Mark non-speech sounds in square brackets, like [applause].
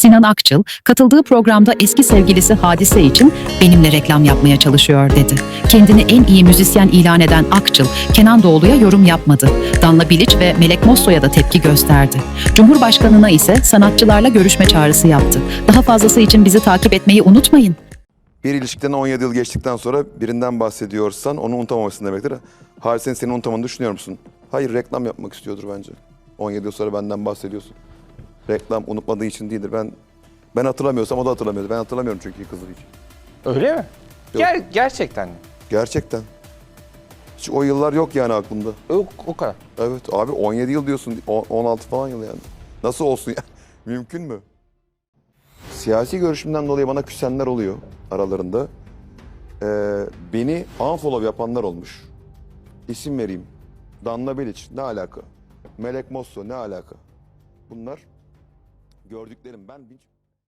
Sinan Akçıl katıldığı programda eski sevgilisi Hadise için benimle reklam yapmaya çalışıyor dedi. Kendini en iyi müzisyen ilan eden Akçıl, Kenan Doğulu'ya yorum yapmadı. Danla Bilic ve Melek Mosso'ya da tepki gösterdi. Cumhurbaşkanına ise sanatçılarla görüşme çağrısı yaptı. Daha fazlası için bizi takip etmeyi unutmayın. Bir ilişkiden 17 yıl geçtikten sonra birinden bahsediyorsan onu unutamamışsın demektir. Hadisenin seni unutamadığını düşünüyor musun? Hayır reklam yapmak istiyordur bence. 17 yıl sonra benden bahsediyorsun. Reklam unutmadığı için değildir. Ben ben hatırlamıyorsam o da hatırlamıyordu. Ben hatırlamıyorum çünkü kızı hiç. Öyle mi? Ger- gerçekten mi? Gerçekten. Hiç o yıllar yok yani aklımda. O, o kadar. Evet abi 17 yıl diyorsun. o- 16 falan yıl yani. Nasıl olsun ya? [laughs] Mümkün mü? Siyasi görüşümden dolayı bana küsenler oluyor aralarında. Ee, beni unfollow yapanlar olmuş. İsim vereyim. Danla Bilic ne alaka? Melek Mosso ne alaka? Bunlar gördüklerim. Ben hiç